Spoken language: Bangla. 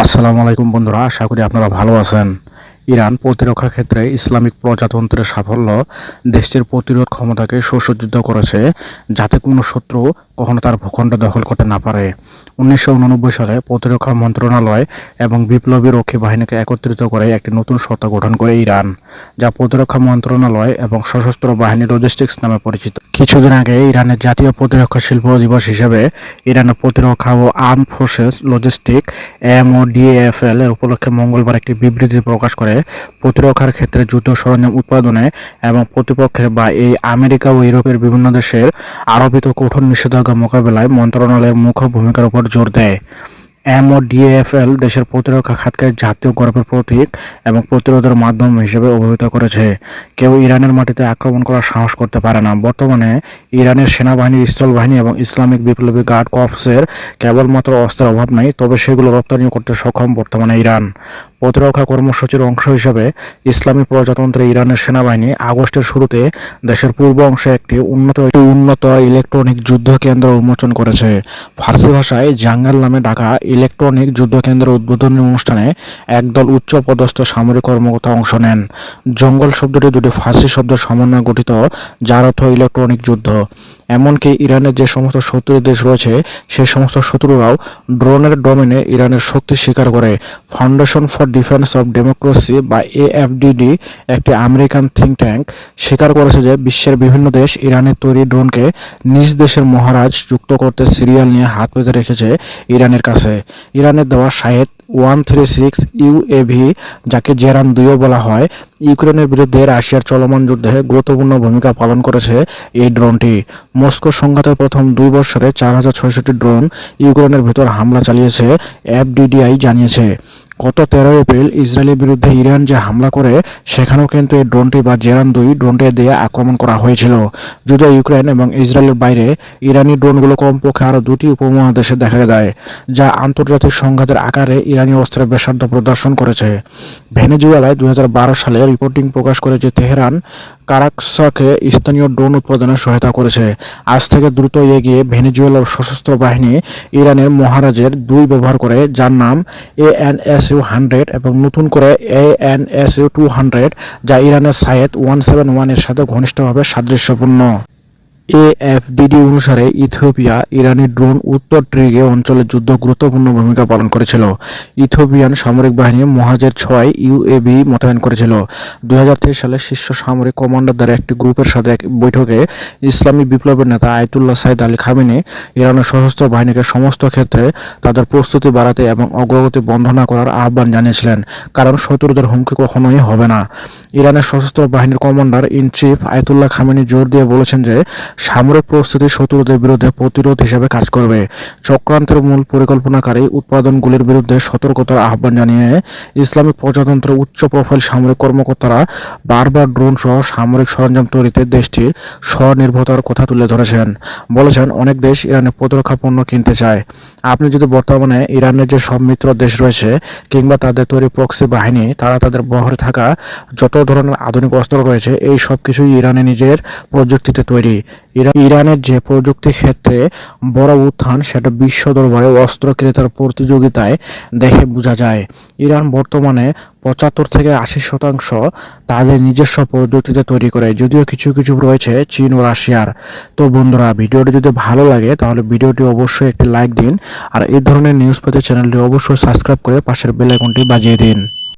আসসালামু আলাইকুম বন্ধুরা, আশা করি আপনারা ভালো আছেন। ইরান প্রতিরক্ষা ক্ষেত্রে ইসলামিক প্রজাতন্ত্রের সাফল্য দেশটির প্রতিরোধ ক্ষমতাকে সুসজ্জিত করেছে। যাতে কোনো শত্রু কখনো তার ভূখণ্ড দখল করতে না পারে। উনিশশো উননব্বই সালে প্রতিরক্ষা মন্ত্রণালয় এবং বিপ্লবী রক্ষী বাহিনীকে একত্রিত করে একটি নতুন সত্তা গঠন করে ইরান, যা প্রতিরক্ষা মন্ত্রণালয় এবং সশস্ত্র বাহিনী লজিস্টিক্স নামে পরিচিত। কিছুদিন আগে ইরানের জাতীয় প্রতিরক্ষা শিল্প দিবস হিসেবে ইরানের প্রতিরক্ষা ও আর্ম ফোর্সেস লজিস্টিক এমওডিএফএল এর উপলক্ষে মঙ্গলবার একটি বিবৃতি প্রকাশ করে প্রতিরক্ষার ক্ষেত্রে যুদ্ধ সরঞ্জাম উৎপাদনে এবং প্রতিপক্ষের বা এই আমেরিকা ও ইউরোপের বিভিন্ন দেশের আরোপিত কঠোর নিষেধাজ্ঞা মোকাবেলায় মন্ত্রণালয়ের মুখ্য ভূমিকার উপর জোর দেয়। এমওডিএফএল দেশের প্রতিরক্ষা খাতকে জাতীয় গর্বের প্রতীক এবং প্রতিরোধের মাধ্যম হিসেবে অভিহিত করেছে। কেউ ইরানের মাটিতে আক্রমণ করার সাহস করতে পারে না। বর্তমানে ইরানের সেনাবাহিনীর স্থলবাহিনী এবং ইসলামিক বিপ্লবী গার্ড কর্পসের কেবলমাত্র অস্ত্রের অভাব নেই, তবে সেগুলো রপ্তানি করতে সক্ষম বর্তমানে ইরান। প্রতিরক্ষা কর্মসূচির অংশ হিসেবে ইসলামী প্রজাতন্ত্রে ইরানের সেনাবাহিনী আগস্টের শুরুতে দেশের পূর্ব অংশে একটি উন্নত একটি উন্নত ইলেকট্রনিক যুদ্ধ কেন্দ্র উন্মোচন করেছে। ফার্সি ভাষায় জাঙ্গাল নামে ডাকা ইলেকট্রনিক যুদ্ধকেন্দ্র উদ্বোধনী অনুষ্ঠানে একদল উচ্চ পদস্থ সামরিক কর্মকর্তা অংশ নেন। জঙ্গল শব্দটি দুটি ফার্সি শব্দ সমন্বয়ে গঠিত, যার অর্থ ইলেকট্রনিক যুদ্ধ। এমনকি ইরানের যে সমস্ত শত্রু দেশ রয়েছে, সেই সমস্ত শত্রুরাও ড্রোনের ডোমেনে ইরানের শক্তি স্বীকার করে। Foundation for defence of democracy বা এএফডিডি একটি আমেরিকান থিঙ্ক ট্যাঙ্ক স্বীকার করেছে যে বিশ্বের বিভিন্ন দেশ ইরানের তৈরি ড্রোনকে নিজ দেশের মহারাজ যুক্ত করতে সিরিয়াল নিয়ে হাত পেতে রেখেছে ইরানের কাছে। ইরানের দেওয়া Shahed one three six UAV যাকে জেরান দুইও বলা হয়, ইউক্রেনের বিরুদ্ধে রাশিয়ার চলমান যুদ্ধে গুরুত্বপূর্ণ ভূমিকা পালন করেছে এই ড্রোনটি। মস্কো সংঘাতের প্রথম দুই বছরে চার হাজার ছয়ষট্টি ড্রোন ইউক্রেনের ভেতর হামলা চালিয়েছে, এফডিডিআই জানিয়েছে। গত তেরো এপ্রিল ইসরায়েলের বিরুদ্ধে ইরান যে হামলা করে, সেখানেও কিন্তু এই ড্রোনটি বা জেরান দুই ড্রোনটি দিয়ে আক্রমণ করা হয়েছিল। যদিও ইউক্রেন এবং ইসরায়েলের বাইরে ইরানি ড্রোনগুলো কমপক্ষে আরও দুটি উপমহাদেশে দেখা যায়, যা আন্তর্জাতিক সংঘাতের আকারে ইরানি অস্ত্রের বেসার্ধ প্রদর্শন করেছে। ভেনেজুয়েলায় দু হাজার বারো সালে রিপোর্টিং প্রকাশ করে যে তেহরান, কারাকসাকে স্থানীয় ড্রোন উৎপাদনে সহায়তা করেছে। আজ থেকে দ্রুত এগিয়ে ভেনেজুয়েলার সশস্ত্র বাহিনী ইরানের মহারাজের দুই ব্যবহার করে, যার নাম এএনএসইউ হান্ড্রেড এবং নতুন করে এ এনএসইউ টু হান্ড্রেড যা ইরানের সায়েদ ওয়ান সেভেন ওয়ানের সাথে ঘনিষ্ঠভাবে সাদৃশ্যপূর্ণ। এএফডিডি অনুসারে ইথিওপিয়া ইরানি ড্রোন উত্তর ট্রিগে অঞ্চলে যুদ্ধ গুরুত্বপূর্ণ ভূমিকা পালন করেছিল। ইথিওপিয়ান সামরিক বাহিনী মহাজের ছয় ইউএবি মোতায়েন করেছিল। দুই সালে শীর্ষ সামরিক কমান্ডারদের একটি গ্রুপের সাথে এক বৈঠকে ইসলামী বিপ্লবের নেতা আয়তুল্লাহ সাইদ আলী খামেনি ইরানের সশস্ত্র বাহিনীকে সমস্ত ক্ষেত্রে তাদের প্রস্তুতি বাড়াতে এবং অগ্রগতি বন্ধ না করার আহ্বান জানিয়েছিলেন। কারণ শত্রুদের হুমকি কখনোই হবে না। ইরানের সশস্ত্র বাহিনীর commander in chief Ayatollah Khamenei জোর দিয়ে বলেছেন যে সামরিক প্রস্তুতি শত্রুদের বিরুদ্ধে প্রতিরোধ হিসেবে কাজ করবে। চক্রান্তের মূল পরিকল্পনাকারী উৎপাদনগুলির বিরুদ্ধে সতর্কতার আহ্বান জানিয়ে ইসলামিক প্রজাতন্ত্রের উচ্চ প্রোফাইল সামরিক কর্মকর্তারা বারবার ড্রোন সহ সামরিক সরঞ্জাম তৈরিতে দেশটির স্বনির্ভরতার কথা তুলে ধরেছেন। বলেছেন, অনেক দেশ ইরানের প্রতিরক্ষা পণ্য কিনতে চায়। আপনি যদি বর্তমানে ইরানের যে সব মিত্র দেশ রয়েছে কিংবা তাদের তৈরি প্রক্সি বাহিনী, তারা তাদের বহরে থাকা যত ধরনের আধুনিক অস্ত্র রয়েছে, এই সব কিছুই ইরানে নিজের প্রযুক্তিতে তৈরি। ইরানের যে প্রযুক্তি ক্ষেত্রে বড় উত্থান, সেটা বিশ্ব দরবারে অস্ত্র ক্রেতার প্রতিযোগিতায় দেখে বোঝা যায়। ইরান বর্তমানে পঁচাত্তর থেকে আশি শতাংশ তাদের নিজস্ব প্রযুক্তিতে তৈরি করে, যদিও কিছু কিছু রয়েছে চীন ও রাশিয়ার। তো বন্ধুরা, ভিডিওটি যদি ভালো লাগে, তাহলে ভিডিওটি অবশ্যই একটি লাইক দিন, আর এই ধরনের নিউজ পেতে চ্যানেলটি অবশ্যই সাবস্ক্রাইব করে পাশের বেল আইকনটি বাজিয়ে দিন।